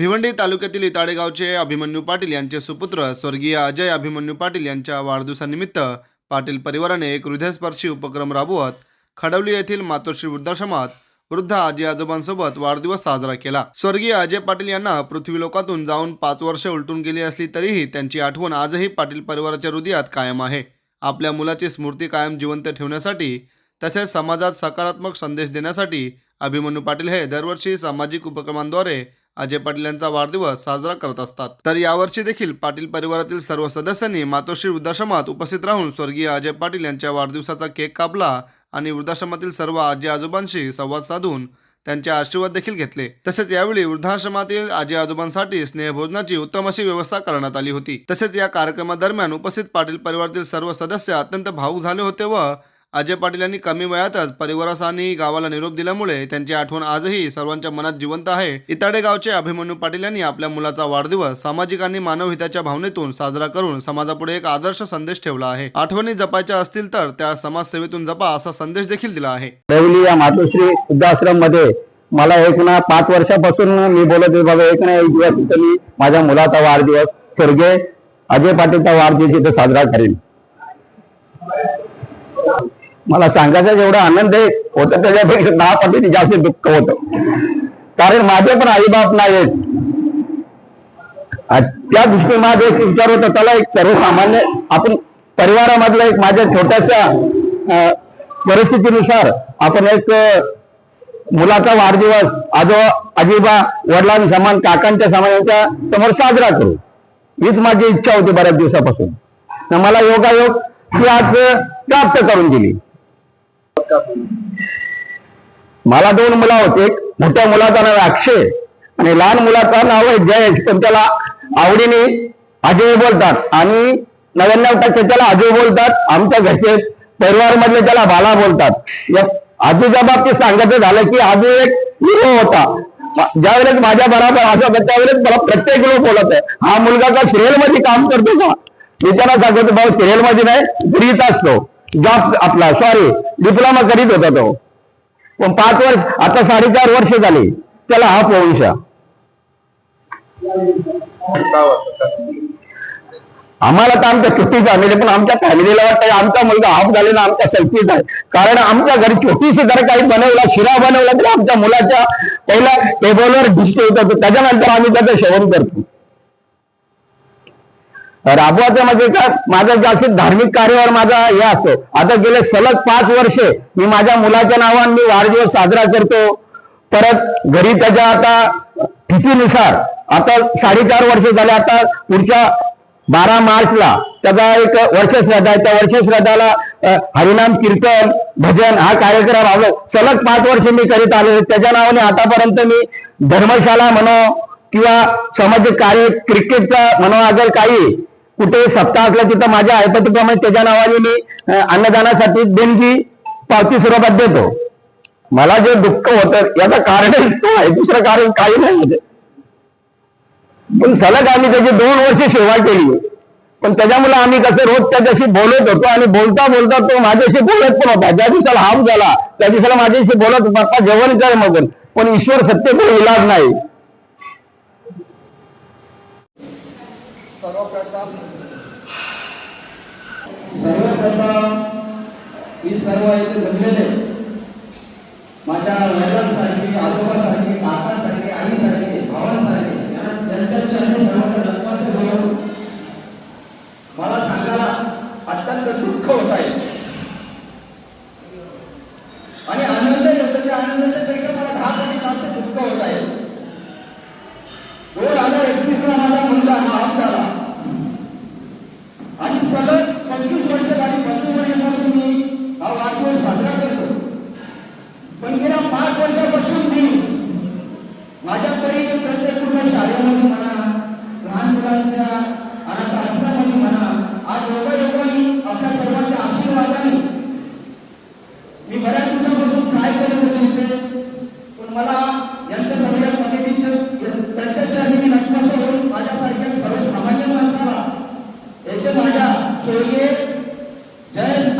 भिवंडी तालुक्यातील इताडेगावचे अभिमन्यू पाटील यांचे सुपुत्र स्वर्गीय अजय अभिमन्यू पाटील यांच्या वाढदिवसानिमित्त पाटील परिवाराने एक हृदयस्पर्शी उपक्रम राबवत खडवली येथील मातोश्री वृद्धाश्रमात वृद्ध आजी आजोबांसोबत वाढदिवस साजरा केला. स्वर्गीय अजय पाटील यांना पृथ्वीलोकातून जाऊन पाच वर्ष उलटून गेली असली तरीही त्यांची आठवण आजही पाटील परिवाराच्या हृदयात कायम आहे. आपल्या मुलाची स्मृती कायम जिवंत ठेवण्यासाठी तसेच समाजात सकारात्मक संदेश देण्यासाठी अभिमन्यू पाटील हे दरवर्षी सामाजिक उपक्रमांद्वारे अजय पाटील यांचा वाढदिवस साजरा करत असतात. तर यावर्षी देखील पाटील परिवारातील सर्व सदस्यांनी मातोश्री वृद्धाश्रमात उपस्थित राहून स्वर्गीय अजय पाटील यांच्या वाढदिवसाचा केक कापला आणि वृद्धाश्रमातील सर्व आजी आजोबांशी संवाद साधून त्यांचे आशीर्वाद देखील घेतले. तसेच यावेळी वृद्धाश्रमातील आजी आजोबांसाठी स्नेहभोजनाची उत्तम अशी व्यवस्था करण्यात आली होती. तसेच या कार्यक्रमादरम्यान उपस्थित पाटील परिवारातील सर्व सदस्य अत्यंत भावुक झाले होते व अजय पाटील यांनी कमी वयातच परिवारास आणि गावाला निरोप दिल्यामुळे त्यांची आठवण आजही सर्वांच्या मनात जिवंत आहे. इताडे गावचे अभिमन्यू पाटील यांनी आपल्या मुलाचा वाढदिवस सामाजिक आणि मानवहिताच्या भावनेतून साजरा करून समाजापुढे एक आदर्श संदेश ठेवला आहे. आठवणी जपायच्या असतील तर त्या समाजसेवेतून जपा असा संदेश देखील दिला आहे. या मातोश्री वृद्धाश्रममध्ये मला एक ना पाच वर्षापासून मी बोलत बाबा एक ना एक दिवस इथं मी माझ्या मुलाचा वाढदिवस स्वर्गीय अजय पाटीलचा वाढदिवस इथे साजरा करेन. मला सांगायचा जेवढा आनंद आहे होता त्याच्यापेक्षा दहा पटीने जास्त दुःख होत. कारण माझे पण आईबाप नाहीत त्या दृष्टीने माझा एक विचार होता त्याला एक सर्वसामान्य आपण परिवारामधला एक माझ्या छोट्याशा परिस्थितीनुसार आपण एक मुलाचा वाढदिवस आजो आजीबा वडिलांनी समान काकांच्या समाजांच्या समोर साजरा करू. हीच माझी इच्छा होती बऱ्याच दिवसापासून. तर मला योगायोग ती आज प्राप्त करून दिली. मला दोन मुलं होते. मोठ्या मुलाचं नाव आहे अक्षय आणि लहान मुलाचं नाव आहे जयेश. पण त्याला आवडीने अजय बोलतात. आणि नव्याण्णव टक्के त्याला अजय बोलतात. आमच्या घरचे परिवार मधले त्याला बाला बोलतात. या आजूच्या बाबतीत सांगायचं झालं की आजू एक हिरो होता. ज्या वेळेस माझ्या बरोबर असं त्यावेळेस मला प्रत्येक लोक बोलत आहे. हा मुलगा का सिरियलमध्ये काम करतो का? मी त्याला सांगतो भाऊ सिरियलमध्ये नाही घरीच असतो. जॉब आपला सॉरी डिप्लोमा करीत होता तो. पण पाच वर्ष आता साडेचार वर्ष झाली त्याला हा वंश आम्हाला तर आमच्या छोटी फॅमिली म्हणजे पण आमच्या फॅमिलीला वाटतं आमचा मुलगा हाफ झालेला आमच्या सेल्फीच आहे. कारण आमच्या घरी छोटीशी जर काही बनवला शिरा बनवला तर आमच्या मुलाच्या पहिला टेबलवर डिश ठेवत त्याच्यानंतर आम्ही त्याचं सेवन करतो. राबवायचं म्हणजे का माझं जास्त धार्मिक कार्यावर माझा हे असतो. आता गेले सलग पाच वर्षे मी माझ्या मुलाच्या नावाने मी वाढदिवस साजरा करतो. परत घरी त्याच्या आता तिथीनुसार आता साडेचार वर्ष झाले आता पुढच्या बारा मार्चला त्याचा एक वर्षश्रद्धा आहे. त्या वर्षश्रद्धाला हरिनाम कीर्तन भजन हा कार्यक्रम आलो. सलग पाच वर्ष मी करीत आलो. त्याच्या नावाने आतापर्यंत मी धर्मशाला म्हणो किंवा सामाजिक कार्य क्रिकेटचा म्हणो अगर काही कुठे सप्ताह असला तिथं माझ्या आयपतीप्रमाणे त्याच्या नावाने मी अन्नदानासाठी देणगी पावती स्वरूपात देतो. मला जे दुःख होतं याचं कारण तो आहे दुसरं कारण काही नाही पण सलग आम्ही त्याची दोन वर्ष सेवा केली. पण त्याच्यामुळे आम्ही कसं रोज त्याच्याशी बोलत होतो आणि बोलता बोलता तो माझ्याशी बोलत पण होता. ज्या दिवसाला हाफ झाला त्या दिवसाला माझ्याशी बोलत होता "पप्पा जेवण कर मग पण ईश्वर सत्य तो इलाज नाही. सर्वप्रथम मी सर्व इथे जमलेले माझ्या वडिलांसारखे आजोबासारखे काकासारखे आईसारखे भावांसारखे त्यांच्या चरणी सर्वांना नतमस्तक होऊन मला सांगायला अत्यंत दुःख होत आहे. आणि आनंद येतो त्या आनंदाच्या पैकी मला दहा पटी जास्त दुःख होत आहे. दोन हजार एकवीसला माझा मुलगा हा हात झाला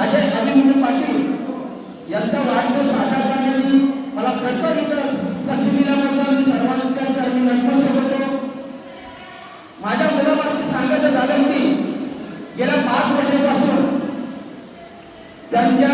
अजय अभिमन्यू पाटील यांचा वाढदिवस साजरा करण्याची मला प्रचंड इतर संधी दिल्याबद्दल मी सर्वांच्या होतो माझ्या मुलाबाबतीत सांगायचं झालं की गेल्या पाच वर्षापासून त्यांच्या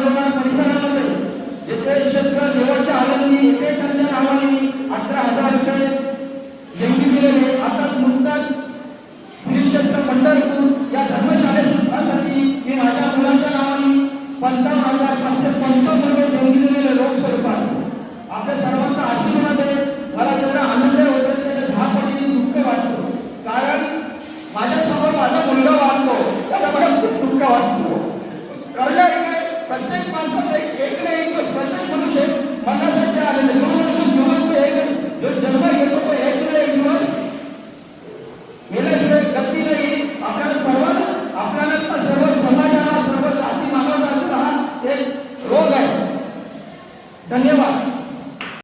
लोणार परिसरामध्ये. येथे क्षेत्र जवळच्या आनंदी येथे त्यांच्या नावाने अठरा हजार रुपये देऊन दिलेले प्रत्येक माणसाचा एक ना एक प्रत्येक मनुष्य